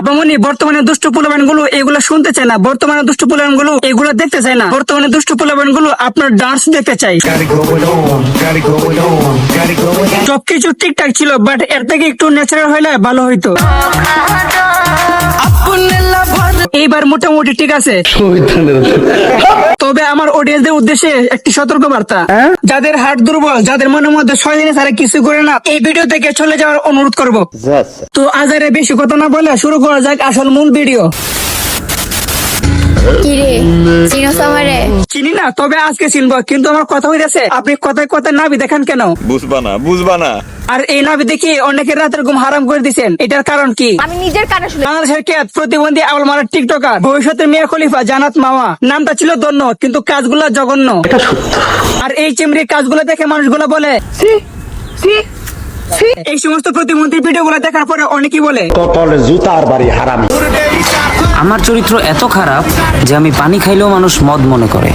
আপামনি বর্তমানে দুষ্ট পোলাবানগুলো এগুলো শুনতে চায় না। বর্তমানে দুষ্ট পোলাবানগুলো এগুলো দেখতে চায় না। বর্তমানে দুষ্ট পোলাবানগুলো আপনার ডান্স দেখতে চাই. সবকিছু ঠিকঠাক ছিল বাট এর থেকে একটু ন্যাচারাল হইলে ভালো হইতো। এইবার মোটামুটি ঠিক আছে। তবে আমার অডিয়েন্সদের উদ্দেশ্যে একটি সতর্ক বার্তা যাদের হার্ট দুর্বল যাদের মনের মধ্যে ছয় দিনে সারা কিছু করে না। এই ভিডিও থেকে চলে যাওয়ার অনুরোধ করব। তো আজারে বেশি কথা না বলে শুরু করা যাক আসল মূল ভিডিও চিনি না তবে আজকে চিনবো। কিন্তু আমার কথা হইতেছে আপনি কথায় কথায় নাবি দেখেন কেন? বুঝবা না বুঝবা না। আর এই নাবি দেখে অনেকের রাতের ঘুম হারাম করে দিচ্ছেন এটার কারণ কি? আমি নিজের কানে শুনে। বাংলাদেশের কে প্রতিবন্ধী আবুল মারার টিকটকার ভবিষ্যতের মিয়া খলিফা জানাত মামা। নামটা ছিল দন্য কিন্তু কাজগুলা জঘন্য। আর এই চিমড়ি কাজগুলো দেখে মানুষগুলো বলে "ছি, ছি, ছি।" এই সমস্ত প্রতিবন্ধীর ভিডিওগুলো দেখার পরে অনেকেই বলে কপালে জুতার বাড়ি হারামি। আমার চরিত্র এত খারাপ যে আমি পানি খাইলেও মানুষ মদ মনে করে।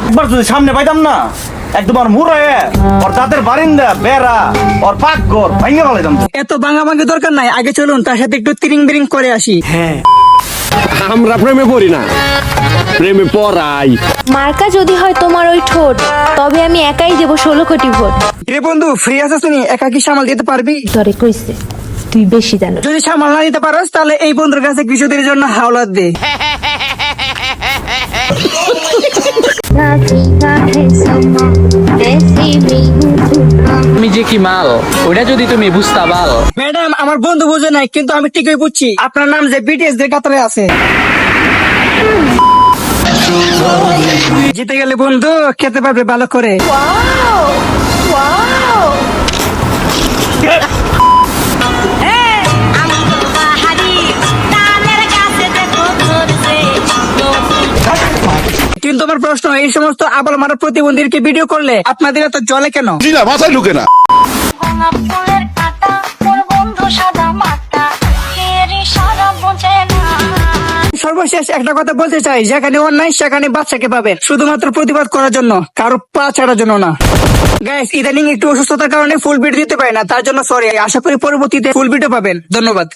একবার যদি সামনে পাইতাম না একদম মুড়ে ওর দাঁতের বারিন্দা বেড়া ওর পাক ঘর ভাঙে ফেলাইতাম এত ভাঙা ভাঙি দরকার নাই আগে চলুন তার সাথে একটু তিরিং বিরিং করে আসি। আমরা প্রেমে পড়ি না। প্রেমে পড়াই। মার্কা যদি হয় তোমার ওই ঠোঁট তবে আমি একাই দেবো ষোলো কোটি ভোট। রে বন্ধু ফ্রি আছিস তুমি? একা কি সামাল দিতে পারবি? ধরে কইছে তুই বেশি জানো। যদি সামাল না দিতে পারোস তাহলে এই বন্ধুর কাছে কিছুদিনের জন্য হাওলাত দে। যে কি মাল? ওটা যদি তুমি বুঝতা পাল ম্যাডাম আমার বন্ধু বুঝে নাই কিন্তু আমি ঠিকই বুঝছি। আপনার নাম যে বিটিএস দের কাতারে আছে। জিতে গেলে বন্ধু খেতে পারবে ভালো করে। কিন্তু আমার প্রশ্ন এই সমস্ত আবার মারা প্রতিবন্ধীকে ভিডিও করলে আপনাদের এত জলে কেন? মাথায় ঢুকে না। ফুলের কাটা তোর বন্ধু সাদা মাটা এর সারা বোঝে না। সর্বশেষ একটা কথা বলতে চাই যেখানে অন্যায় সেখানে বাচ্চাকে পাবে। শুধুমাত্র প্রতিবাদ করার জন্য কারও পা ছাড়ার জন্য না। গাইস ইদানিং একটু অসুস্থতার কারণে ফুল বিট দিতে পারে না তার জন্য সরি আশা করি পরবর্তীতে ফুল বিটও পাবেন। ধন্যবাদ।